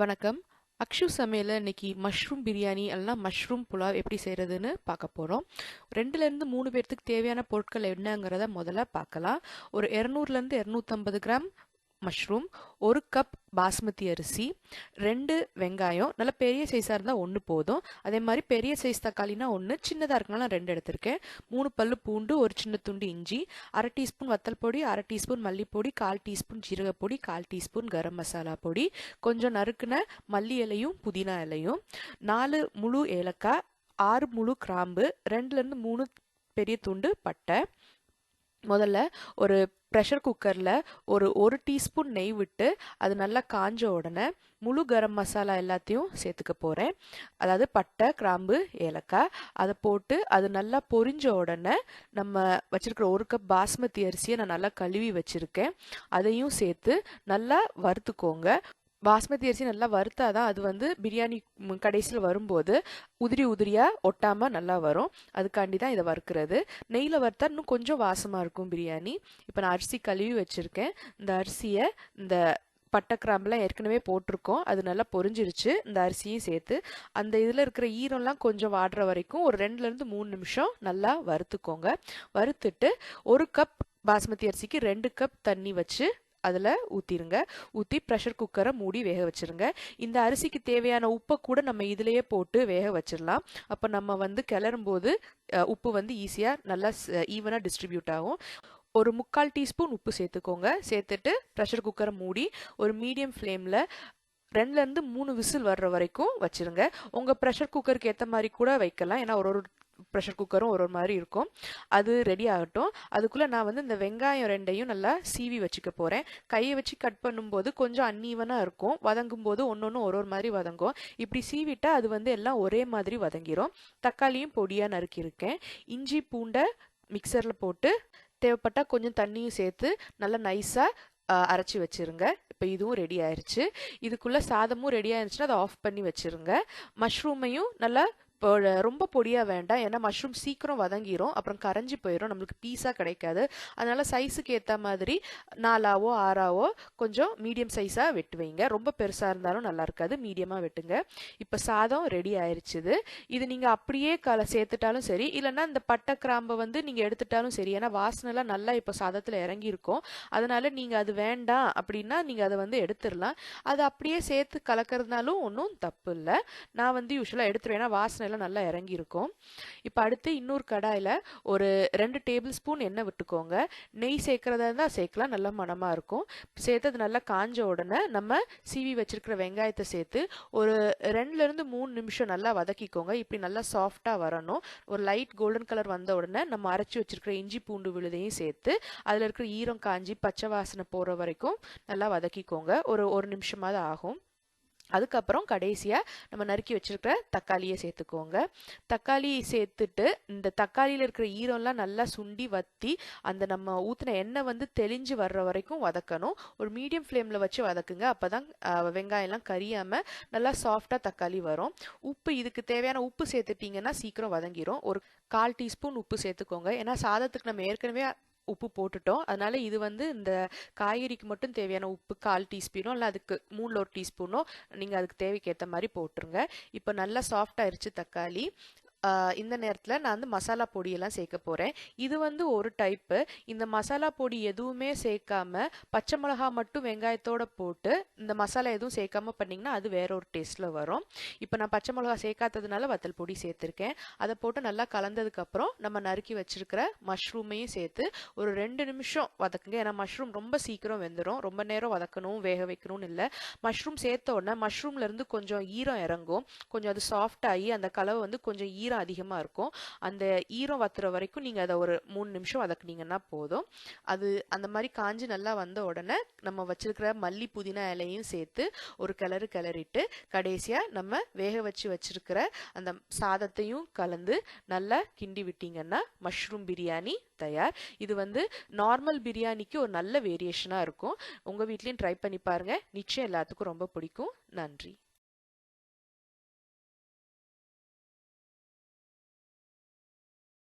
வணக்கம். அக்ஷு சமையலில் இன்னைக்கு மஷ்ரூம் பிரியாணி இல்லைனா மஷ்ரூம் புலாவ் எப்படி செய்கிறதுன்னு பார்க்க போகிறோம் ரெண்டுலேருந்து மூணு பேர்த்துக்கு தேவையான பொருட்கள் என்னங்கிறத முதல்ல பார்க்கலாம். ஒரு இரநூறுலேருந்து இரநூத்தம்பது கிராம் மஷ்ரூம் ஒரு கப் பாஸ்மதி அரிசி ரெண்டு வெங்காயம் நல்லா பெரிய சைஸாக இருந்தால் ஒன்று போதும். அதே மாதிரி பெரிய சைஸ் தக்காளினா ஒன்று சின்னதாக இருக்கனால ரெண்டு எடுத்திருக்கேன். மூணு பல்லு பூண்டு ஒரு சின்ன துண்டு இஞ்சி அரை டீஸ்பூன் வத்தல் பொடி அரை டீஸ்பூன் மல்லிப்பொடி கால் டீஸ்பூன் ஜீரகப்பொடி கால் டீஸ்பூன் கரம் மசாலா பொடி. கொஞ்சம் நறுக்குன மல்லி இலையும் புதினா இலையும் நாலு முழு ஏலக்காய் ஆறு முழு கிராம்பு ரெண்டுலேருந்து மூணு பெரிய துண்டு பட்டை. முதல்ல ஒரு ப்ரெஷர் குக்கரில் ஒரு ஒரு டீஸ்பூன் நெய் விட்டு அது நல்லா காஞ்ச உடனே முழு கரம் மசாலா எல்லாத்தையும் சேர்த்துக்க போகிறேன் அதாவது பட்டை கிராம்பு ஏலக்காய் அதை போட்டு அது நல்லா பொரிஞ்ச உடனே நம்ம வச்சுருக்கிற ஒரு கப் பாஸ்மதி அரிசியை நான் நல்லா கழுவி வச்சுருக்கேன். அதையும் சேர்த்து நல்லா வறுத்துக்கோங்க. பாஸ்மதி அரிசி நல்லா வறுத்தாதான் அது வந்து பிரியாணி கடைசியில் வரும்போது உதிரி உதிரியாக ஒட்டாமல் நல்லா வரும். அதுக்காண்டி தான் இதை வறுக்கிறது. நெய்யில் வறுத்தா இன்னும் கொஞ்சம் வாசமாக இருக்கும் பிரியாணி. இப்போ நான் அரிசி கழுவி வச்சுருக்கேன். இந்த அரிசியை இந்த பட்டை கிராம்பெலாம் ஏற்கனவே போட்டிருக்கோம். அது நல்லா பொரிஞ்சிருச்சு. இந்த அரிசியும் சேர்த்து அந்த இதில் இருக்கிற ஈரம்லாம் கொஞ்சம் வாடுற வரைக்கும் ஒரு ரெண்டுலேருந்து மூணு நிமிஷம் நல்லா வறுத்துக்கோங்க. வறுத்துட்டு ஒரு கப் பாஸ்மதி அரிசிக்கு ரெண்டு கப் தண்ணி வச்சு அதில் ஊற்றிருங்க ஊற்றி ப்ரெஷர் குக்கரை மூடி வேக வச்சுருங்க. இந்த அரிசிக்கு தேவையான உப்பை கூட நம்ம இதிலையே போட்டு வேக வச்சிடலாம். அப்போ நம்ம வந்து கிளறும்போது உப்பு வந்து ஈஸியாக நல்லா ஈவனாக டிஸ்ட்ரிபியூட் ஆகும். ஒரு முக்கால் டீஸ்பூன் உப்பு சேர்த்துக்கோங்க. சேர்த்துட்டு ப்ரெஷர் குக்கரை மூடி ஒரு மீடியம் ஃப்ளேமில் ரெண்டுலேருந்து மூணு விசில் வர்ற வரைக்கும் வச்சுருங்க. உங்கள் ப்ரெஷர் குக்கருக்கு ஏற்ற மாதிரி கூட வைக்கலாம். ஏன்னா ஒரு ஒரு ப்ரெஷர் குக்கரும் ஒரு ஒரு மாதிரி இருக்கும். அது ரெடி ஆகட்டும். அதுக்குள்ளே நான் வந்து இந்த வெங்காயம் ரெண்டையும் நல்லா சீவி வச்சுக்க போகிறேன் கையை வச்சு கட் பண்ணும்போது கொஞ்சம் அன்னீவனாக இருக்கும். வதங்கும் போது ஒன்று ஒன்று ஒரு ஒரு மாதிரி வதங்கும். இப்படி சீவிட்டால் அது வந்து எல்லாம் ஒரே மாதிரி வதங்கிரும். தக்காளியும் பொடியாக நறுக்கியிருக்கேன். இஞ்சி பூண்டை மிக்சரில் போட்டு தேவைப்பட்டால் கொஞ்சம் தண்ணியும் சேர்த்து நல்லா நைஸாக அரைச்சி வச்சுருங்க. இப்போ இதுவும் ரெடி ஆயிடுச்சு இதுக்குள்ளே சாதமும் ரெடி ஆயிருச்சுன்னா அதை ஆஃப் பண்ணி வச்சுருங்க. மஷ்ரூமையும் நல்லா ரொம்ப பொடியாக வேண்டாம். ஏன்னா மஷ்ரூம் சீக்கிரம் வதங்கிரும். அப்புறம் கரைஞ்சி போயிடும் நம்மளுக்கு பீஸாக கிடைக்காது. அதனால் சைஸுக்கு ஏற்ற மாதிரி நாலாவோ ஆறாவோ கொஞ்சம் மீடியம் சைஸாக வெட்டு வைங்க. ரொம்ப பெருசாக இருந்தாலும் நல்லா இருக்காது. மீடியமாக வெட்டுங்க. இப்போ சாதம் ரெடி ஆயிடுச்சுது இது நீங்கள் அப்படியே கல சேர்த்துட்டாலும் சரி. இல்லைன்னா இந்த பட்டை கிராம்பை வந்து நீங்கள் எடுத்துட்டாலும் சரி. ஏன்னா வாசனைலாம் நல்லா இப்போ சாதத்தில் இறங்கியிருக்கும். அதனால் நீங்கள் அது வேண்டாம் அப்படின்னா நீங்கள் அதை வந்து எடுத்துடலாம். அது அப்படியே சேர்த்து கலக்கிறதுனாலும் ஒன்றும் தப்பு இல்லை. நான் வந்து யூஸ்வலாக எடுத்துருவேன். ஏன்னா வாசனை எல்லாம் நல்லா இறங்கியிருக்கும். இப்போ அடுத்து இன்னொரு கடாயில் ஒரு ரெண்டு டேபிள் ஸ்பூன் எண்ணெய் விட்டுக்கோங்க. நெய் சேர்க்குறதா இருந்தால் சேர்க்கலாம் நல்லா மனமாக இருக்கும். சேர்த்து அது நல்லா காஞ்ச உடனே நம்ம சீவி வச்சிருக்கிற வெங்காயத்தை சேர்த்து ஒரு ரெண்டுலேருந்து மூணு நிமிஷம் நல்லா வதக்கிக்கோங்க. இப்படி நல்லா சாஃப்டாக வரணும். ஒரு லைட் கோல்டன் கலர் வந்த உடனே நம்ம அரைச்சி வச்சிருக்கிற இஞ்சி பூண்டு விழுதையும் சேர்த்து அதில் இருக்கிற ஈரம் காஞ்சி பச்சை வாசனை போகிற வரைக்கும் நல்லா வதக்கிக்கோங்க. ஒரு ஒரு நிமிஷமாவது ஆகும். அதுக்கப்புறம் கடைசியாக நம்ம நறுக்கி வச்சுருக்கிற தக்காளியை சேர்த்துக்கோங்க. தக்காளி சேர்த்துட்டு இந்த தக்காளியில் இருக்கிற ஈரம்லாம் நல்லா சுண்டி வத்தி அந்த நம்ம ஊற்றின எண்ணெய் வந்து தெளிஞ்சு வர்ற வரைக்கும் வதக்கணும். ஒரு மீடியம் ஃப்ளேமில் வச்சு வதக்குங்க. அப்போ தான் வெங்காயம்லாம் கரியாமல் நல்லா சாஃப்டாக தக்காளி வரும். உப்பு இதுக்கு தேவையான உப்பு சேர்த்துட்டிங்கன்னா சீக்கிரம் வதங்கிடும் ஒரு கால் டீஸ்பூன் உப்பு சேர்த்துக்கோங்க. ஏன்னா சாதத்துக்கு நம்ம ஏற்கனவே உப்பு போட்டுட்டோம். அதனால இது வந்து இந்த காய்கறிக்கு மட்டும் தேவையான உப்பு கால் டீஸ்பூனோ இல்லை அதுக்கு மூணில் ஒரு டீஸ்பூனோ நீங்கள் அதுக்கு தேவைக்கு ஏற்ற மாதிரி போட்டுருங்க. இப்போ நல்லா சாஃப்ட் ஆயிடுச்சு தக்காளி. இந்த நேரத்தில் நான் வந்து மசாலா பொடியெல்லாம் சேர்க்க போகிறேன் இது வந்து ஒரு டைப்பு இந்த மசாலா பொடி எதுவுமே சேர்க்காம பச்சை மிளகா மட்டும் வெங்காயத்தோட போட்டு இந்த மசாலா எதுவும் சேர்க்காம பண்ணிங்கன்னா அது வேற ஒரு டேஸ்ட்டில் வரும். இப்போ நான் பச்சை மிளகா சேர்க்காததுனால வத்தல் பொடி சேர்த்துருக்கேன். அதை போட்டு நல்லா கலந்ததுக்கப்புறம் நம்ம நறுக்கி வச்சிருக்கிற மஷ்ரூமையும் சேர்த்து ஒரு ரெண்டு நிமிஷம் வதக்குங்க. ஏன்னா மஷ்ரூம் ரொம்ப சீக்கிரம் வெந்துடும் ரொம்ப நேரம் வதக்கணும் வேக வைக்கணும்னு இல்லை. மஷ்ரூம் சேர்த்த உடனே மஷ்ரூம்லேருந்து கொஞ்சம் ஈரம் இறங்கும். கொஞ்சம் அது சாஃப்ட் ஆகி அந்த கலவை வந்து கொஞ்சம் ஈரம் ஈரம் அதிகமாக இருக்கும். அந்த ஈரம் வத்துற வரைக்கும் நீங்கள் அதை ஒரு மூணு நிமிஷம் வதக்குனீங்கன்னா போதும். அது அந்த மாதிரி காஞ்சி நல்லா வந்த உடனே நம்ம வச்சிருக்கிற மல்லி புதினா இலையும் சேர்த்து ஒரு கிளறு கிளறிட்டு கடைசியாக நம்ம வேக வச்சு வச்சிருக்கிற அந்த சாதத்தையும் கலந்து நல்லா கிண்டி விட்டீங்கன்னா மஷ்ரூம் பிரியாணி தயார். இது வந்து நார்மல் பிரியாணிக்கு ஒரு நல்ல வேரியேஷனாக இருக்கும். உங்கள் வீட்லேயும் ட்ரை பண்ணி பாருங்கள் நிச்சயம் எல்லாத்துக்கும் ரொம்ப பிடிக்கும். நன்றி.